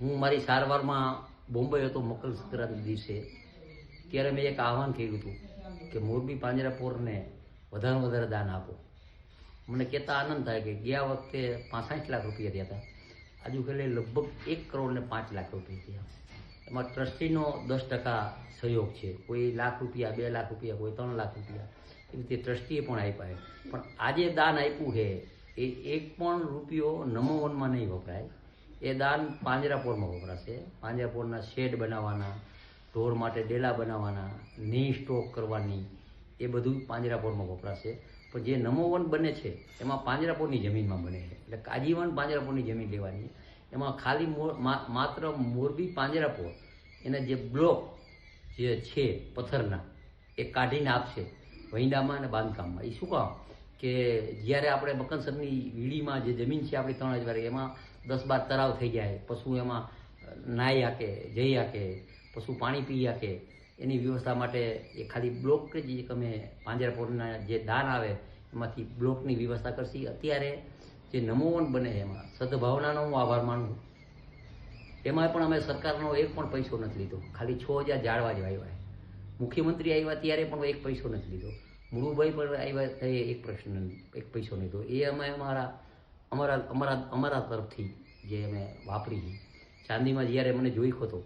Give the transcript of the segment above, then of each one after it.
હું મારી સારવારમાં બોમ્બે હતો, મકર સંક્રાંતિ દિવસે. ત્યારે મેં એક આહવાન કર્યું હતું કે મોરબી પાંજરાપોરને વધારે વધારે દાન આપો. મને કહેતા આનંદ થાય કે ગયા વખતે પાંસઠ લાખ રૂપિયા થયા હતા. આજુ કાલે લગભગ એક કરોડ ને પાંચ લાખ રૂપિયા થયા એમાં ટ્રસ્ટીનો દસ ટકા સહયોગ છે. કોઈ લાખ રૂપિયા, બે લાખ રૂપિયા, કોઈ ત્રણ લાખ રૂપિયા. એવી રીતે ટ્રસ્ટીએ પણ આપ્યા પણ આજે દાન આપ્યું છે એ એક પણ રૂપિયો નમો વનમાં નહીં વપરાય. એ દાન પાંજરાપોરમાં વપરાશે. પાંજરાપોરના શેડ બનાવવાના, ઢોર માટે ડેલા બનાવવાના, ની સ્ટોક કરવાની, એ બધું પાંજરાપોરમાં વપરાશે. પણ જે નમો વન બને છે, એમાં પાંજરાપોરની જમીનમાં બને છે. એટલે કાજીવન પાંજરાપોરની જમીન લેવાની. એમાં ખાલી માત્ર મોરબી પાંજરાપોર એના જે બ્લોક જે છે પથ્થરના, એ કાઢીને આપશે વૈંડામાં અને બાંધકામમાં. એ શું કામ? કે જ્યારે આપણે મકનસરની વીડીમાં જે જમીન છે આપણી ત્રણ હજાર એમાં દસ બાર તરાવ થઈ જાય. પશુ એમાં નાહી આકે જઈ આકે પશુ પાણી પી આકે એની વ્યવસ્થા માટે એ ખાલી બ્લોક જ અમે પાંજરાપોળના જે દાન આવે, એમાંથી બ્લોકની વ્યવસ્થા કરશી. અત્યારે જે નમોવન બને એમાં, સદભાવનાનો હું આભાર માનું. એમાં પણ અમે સરકારનો એક પણ પૈસો નથી લીધો. ખાલી છ હજાર જાળવા જ આવ્યા મુખ્યમંત્રી આવ્યા ત્યારે પણ એક પૈસો નથી લીધો. મુળુભાઈ પણ આવ્યા ત્યારે એક પ્રશ્ન, એક પૈસો લીધો એ અમે અમારા અમારા અમારા અમારા તરફથી જે અમે વાપરી ચાંદીમાં જ્યારે મને જોઈ હતો,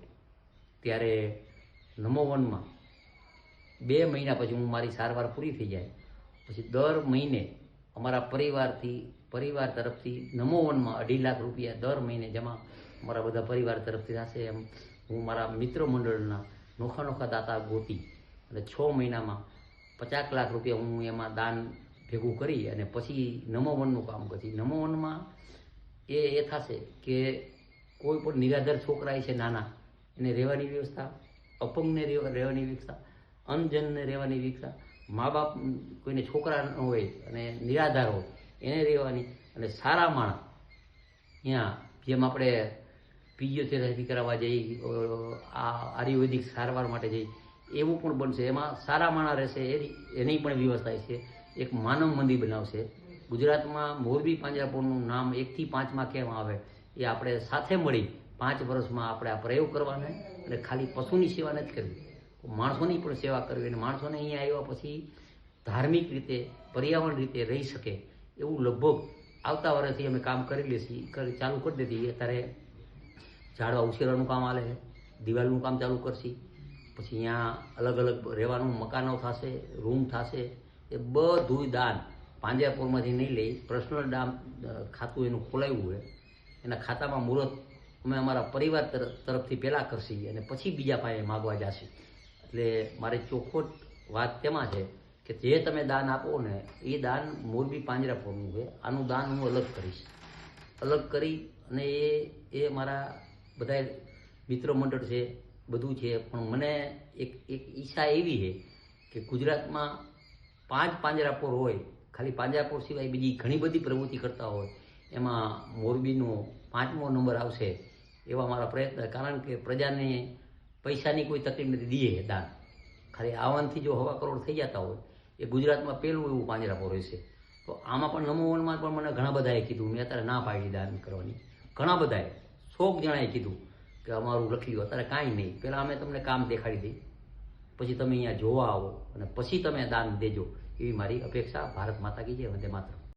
ત્યારે નમો વનમાં બે મહિના પછી હું મારી સારવાર પૂરી થઈ જાય, પછી દર મહિને અમારા પરિવારથી, પરિવાર તરફથી નમો વનમાં અઢી લાખ રૂપિયા દર મહિને જમા અમારા બધા પરિવાર તરફથી થશે એમ હું મારા મિત્ર મંડળના નોખા નોખા દાતા ગોતી અને છ મહિનામાં પચાસ લાખ રૂપિયા હું એમાં દાન ભેગું કરી અને પછી નમો વનનું કામ કરતી નમો વનમાં એ એ થશે કે કોઈ પણ નિરાધાર છોકરા છે નાના, એને રહેવાની વ્યવસ્થા, અપંગને રહેવાની વ્યવસ્થા, અનજનને રહેવાની વ્યવસ્થા મા બાપ કોઈને છોકરા ન હોય અને નિરાધાર હોય, એને રહેવાની અને સારા માણસ. ત્યાં જેમ આપણે ફિઝિયોથેરાપી કરાવવા જઈ આયુર્વેદિક સારવાર માટે જઈ એવું પણ બનશે. એમાં સારા માણા રહેશે. એની પણ વ્યવસ્થા છે. એક માનવ મંદિર બનાવશે. ગુજરાતમાં મોરબી પાંજરાપોળનું નામ એકથી પાંચમાં કેમ આવે? એ આપણે સાથે મળી પાંચ વર્ષમાં આપણે આ પ્રયોગ કરવાને અને ખાલી પશુની સેવા નથી કરવી. માણસોની પણ સેવા કરવી અને માણસોને અહીંયા આવ્યા પછી ધાર્મિક રીતે, પર્યાવરણ રીતે રહી શકે એવું લગભગ આવતા વર્ષથી અમે કામ કરી લેશી ચાલુ કરી દીધી અત્યારે ઝાડવા ઉછેરવાનું કામ આલે છે. દિવાલનું કામ ચાલુ કરશી. પછી અહીંયા અલગ અલગ રહેવાનું મકાનો થશે, રૂમ થશે, એ બધું દાન પાંજરાપોરમાંથી નહીં લઈ પર્સનલ દાન ખાતું એનું ખોલાવ્યું હોય, એના ખાતામાં મુહૂર્ત અમે અમારા પરિવાર તરફ તરફથી પહેલાં કરશી અને પછી બીજા પાસે માગવા જશે. એટલે મારી ચોખ્ખોટ વાત તેમાં છે કે જે તમે દાન આપો ને, એ દાન મોરબી પાંજરાપુરનું છે. આનું દાન હું અલગ કરીશ. અલગ કરી અને એ એ મારા બધા મિત્ર મંડળ છે બધું છે. પણ મને એક એક ઈચ્છા એવી છે કે ગુજરાતમાં પાંચ પાંજરાપોર હોય, ખાલી પાંજરાપોર સિવાય બીજી ઘણી બધી પ્રવૃત્તિ કરતા હોય, એમાં મોરબીનો પાંચમો નંબર આવશે એવા મારા પ્રયત્ન. કારણ કે પ્રજાને પૈસાની કોઈ તકલીફ નથી, દીએ દાન. ખાલી આવનથી જો હવા કરોડ થઈ જતા હોય, એ ગુજરાતમાં પહેલું એવું પાંજરાપોર રહેશે તો આમાં પણ નમો વનમાં પણ મને ઘણા બધાએ કીધું, મેં અત્યારે ના પાડી દાન કરવાની. ઘણા બધાએ સોક જણાએ કીધું. કે અમારું લખી લો અત્યારે કાંઈ નહીં. પહેલાં અમે તમને કામ દેખાડી દઈએ. પછી તમે અહીંયા જોવા આવો અને પછી તમે દાન દેજો. એવી મારી અપેક્ષા ભારત માતા કી જય. વંદે માતરમ.